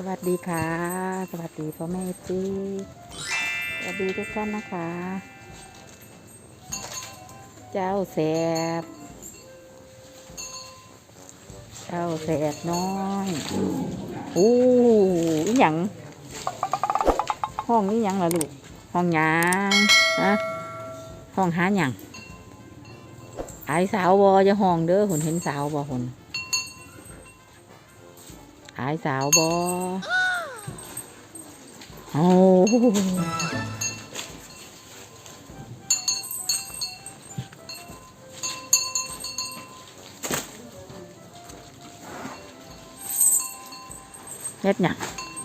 สวัสดีค่ะ สวัสดีพ่อแม่จีสวัสดีทุกท่านนะคะ เจ้าแสบ เจ้าแสบน้อยอู้อีหยังห้องนี้ยังล่ะลูกห้องหยังฮะห้องหาหยังไอสาวบอจะห้องเด้อหุ่นเห็นสาวบอหุ่น หายสาวบอโอ้เฮ็ดหยัง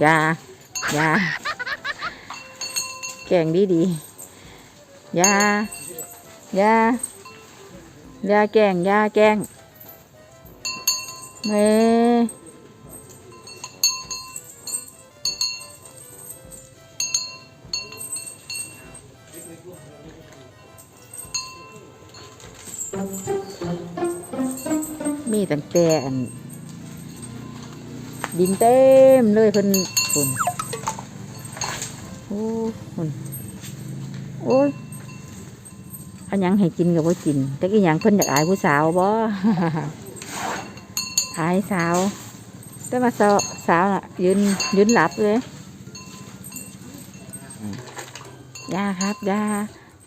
ยายาแกงดีดียายายาแกงยาแกงเม มีตั้งแต่อันดินเต็มเลยเพิ่นฝุ่นโอ้ฝุ่นโอ้ยอันยังให้กินกับว่ากิน แต่อีหยังเพิ่นอยากอายผู้สาวบ่อายสาว แต่ว่าสาวสาวน่ะยืนยืนหลับเลย ยาครับยา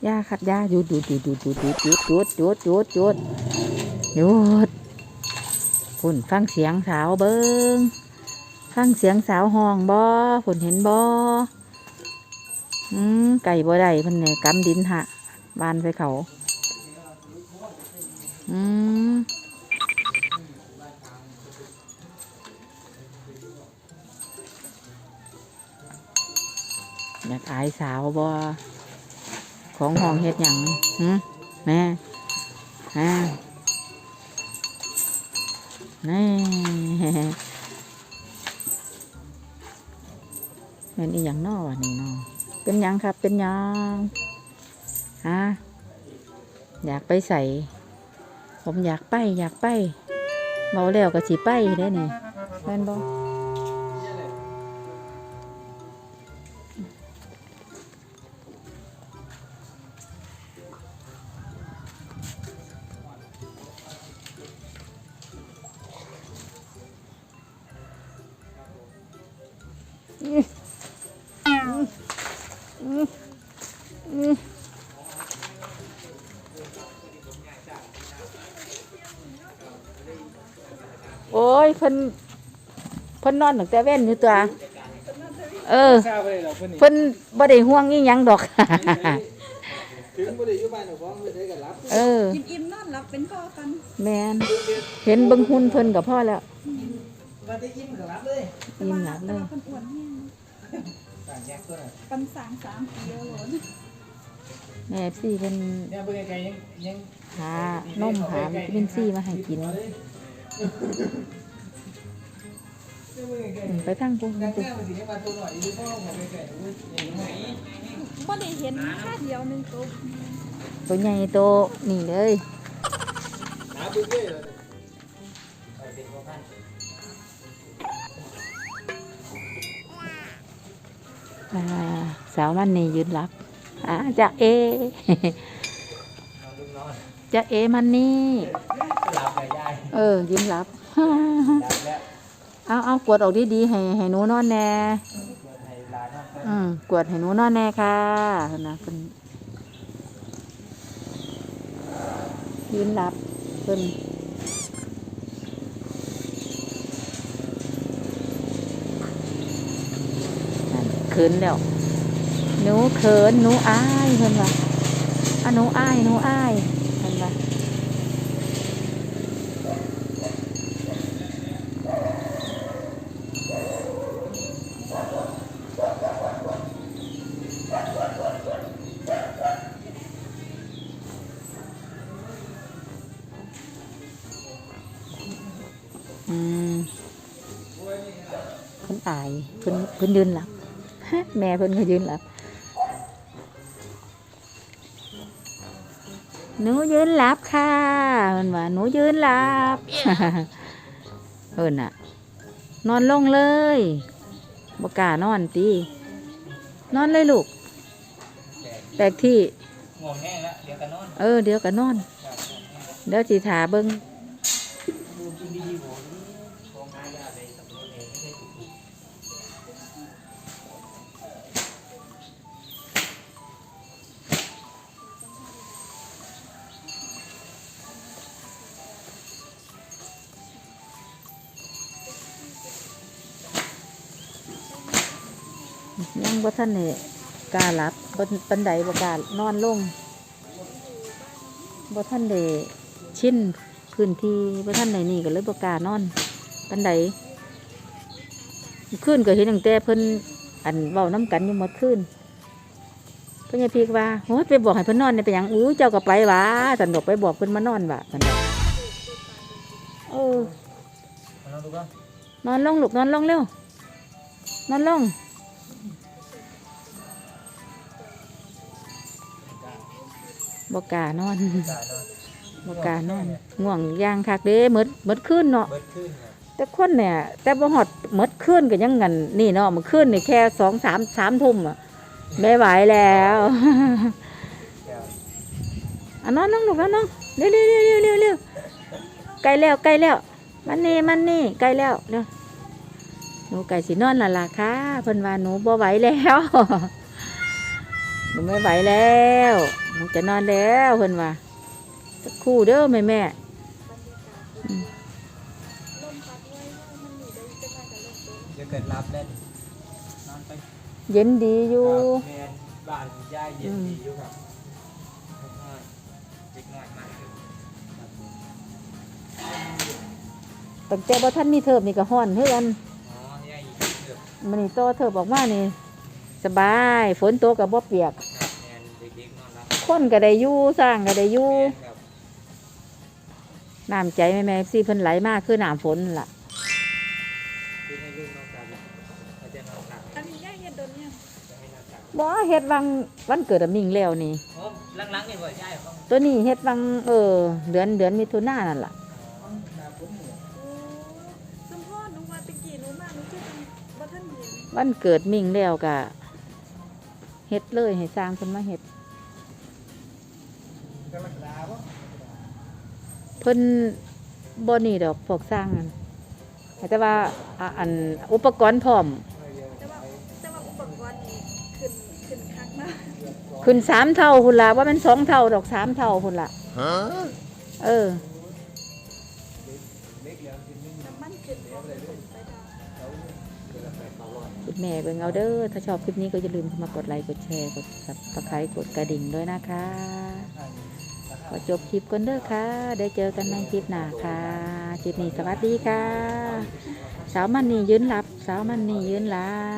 ยาครับยาหยุดหยุดหยุดหยุดหยุดหยุดหยุดหยุดหยุดหยุดหยุดหยุดฝุ่นฟังเสียงสาวเบิ้งฟังเสียงสาวห้องบอฝุ่นเห็นบออืมไก่บ่ได้เพันเนี่ยกำดินหะบานไปเขา อืม อยากอายสาวบอของห้องเฮ็ดหยังหืมแม่แม่นี่เป็นอีหยังนอวะนี่นอเป็นหยังครับ เป็นหยังฮะอยากไปใส่ ผมอยากไป อยากไปเมาแล้วก็สิไปได้นี่แม่นบ่ โอ้ยเพิ่นเพิ่นนอนตั้งแต่เว้นอยู่ตัว เออ ทราบไปเลยเหรอเพิ่นนี่เพิ่นบ่ได้ห่วงอีหยังดอก ถึงบ่ได้อยู่บ้านเจ้าของเพิ่นได้ก็รับ เอออิ่มอิ่มๆนอนหลับเป็นพ่อกัน แมนเห็นเบิ่งหุ่นเพิ่นกับพ่อแล้ว มาได้ยิ้มก็รับเลยยิ้มหลับเลแต่ยว่าคนอ้วนเนี่ยต่างแยกตัวน่ะปันสางสามปีแล้วเหรอแม่ซี่เพิ่นเนี่ยเบิ่งไกลๆยังยังหานมหาวิตามินซีมาให้กินเนี่ยเบิ่งไกลอืมไปทั้งพุ่นๆยังพุ่นแม่มันสิให้มาตัวหน่อยอยู่พ่อมาไกลๆอุ้ยยังไงก็ได้เห็นค่าเดียวหนึงตัวตัวใหญ่โตนี่เลย สาวมันนี่ยืนรับอ่าจะเอลูกนอนจะเอมันนี่หลับไปได้เออยืนรับหลับแล้วเอาเอากวดออกดีๆให้ให้หนูนอนแน่เพื่อนให้หลานนอนไปอืมกวดให้หนูนอนแน่ค่ะเพิ่นนะเพิ่นยืนรับเพิ่น ขินแล้วหนูเขินหนูอายเพิ่นว่าอะหนูอายหนูอายเพิ่นว่าอืมเพิ่นอายเพิ่นเพิ่นยืนหลับ แม่เพิ่นก็ยืนหลับหนูยืนหลับค่ะมันว่าหนูยืนหลับเอินน่ะ นอนลงเลยบกล้านอนตีนอนเลยลูกแปลกที่ง่วงแห้งแล้วเดี๋ยวกันนอนเออ เดี๋ยวก็นอนครับง่วงแห้งเดี๋ยวสีถาเบิง ยังบ่ท่านเนี่ยกล้าหลับบนปันไดบ่กล้านอนลงบ่ท่านเดชินพื้นที่บ่ท่านใดนี่ก็เลยบ่กล้านอนปันไดขึ้นก็เห็นตั้งแต่เพิ่นอันเว้าน้ำกันอยู่หมดขึ้นเพิ่นยายพีกว่าโหไปบอกให้เพิ่นนอนเนี่ยไปหยังอู้เจ้าก็ไปหวะสันดอกไปบอกเพิ่นมานอนวะสันดอกเออมาลองดูก่อนนอนลงลูกนอนลงเร็วนอนลง บกล้านอนจ่ายนอนบกล้านอนง่วงย่างคักเด้หมดหมดขึ้นเนาะเบิดขึ้นเนี่ยแต่คนเนี่ย แต่บ่หอดหมดขึ้นก็ยังงันนี่เนาะมันขึ้นนี่แค่สองสามสามทุ่มอะไม่ไหวแล้วเดี๋ยวอะนอนลงลูกนอนลงเร็วเร็วเร็วเร็วเร็วเร็วใกล้แล้วใกล้แล้ว มันนี่มันนี่ใกล้แล้วเร็วหนูไก่สินอนและล่ะค่ะเพิ่นว่าหนูบ่ไหวแล้วห นูไม่ไหวแล้วหนูจะนอนแล้วเพิ่นว่าสักครู่เด้อแม่แม่อืมเดี๋ยวเกิดรับเล่นนอนไปเย็นดีอยู่ครับแมนบ้านย่ายเย็นดีอยู่ครับเด็กน้อยมากเลยครับผมตั้งแต่บ่ท่านมีเทิบนี่ก็ฮ้อนเฮือนอ๋อย่ายอีกเกือบมันนี่โตเทิบออกมานี่ สบาย ฝนตกก็บ่เปียก ครับแมนเด็กๆนอนรับคนก็ได้อยู่สร้างก็ได้อยู่แมนครับน้ำใจแม่แม่ซี่เพิ่นไหลมากคือน้ำฝนนั่นล่ะ คือให้ลูกนอนกันเขาจะนอนหลับอันนี้ย่าเฮ็ดโดนเนี่ยจะให้นอนหลับบ่เฮ็ดวังวันเกิดอะมิ่งแล้วนี่ โอ้หลังๆนี่บ่ย่ายเขาตัวนี้เฮ็ดวังเออ เดือนเดือนมิถุนายนนั่นล่ะอ๋อครับผมเนี่ยโอ้สมพ่อหนูว่าตะกี้หนูมาหนูคือจังบ่ทันเห็นวันเกิดมิ่งแล้วก็ เฮ็ดเลยให้สร้างเพิ่นมาเฮ็ดกรกฎาคมเพิ่นบ่นี่ดอกพวกสร้างนั่นแต่ว่าอะอันอุปกรณ์พร้อม แต่ว่าแต่ว่าอุปกรณ์นี่ขึ้นขึ้นคักมากขึ้นสามเท่าพุ่นล่ะว่ามันสองเท่าดอกสามเท่าพุ่นล่ะ เออ แม่เบิ่งเอาเด้อถ้าชอบคลิปนี้ก็อย่าลืมเข้ามากดไลค์กดแชร์กดซับตะข่ายกดกระดิ่งด้วยนะคะขอจบคลิปก่อนเด้อค่ะได้เจอกันในคลิปหน้าค่ะคลิปนี้สวัสดีค่ะ สาวมันนี่ยืนหลับ สาวมันนี่ยืนหลับ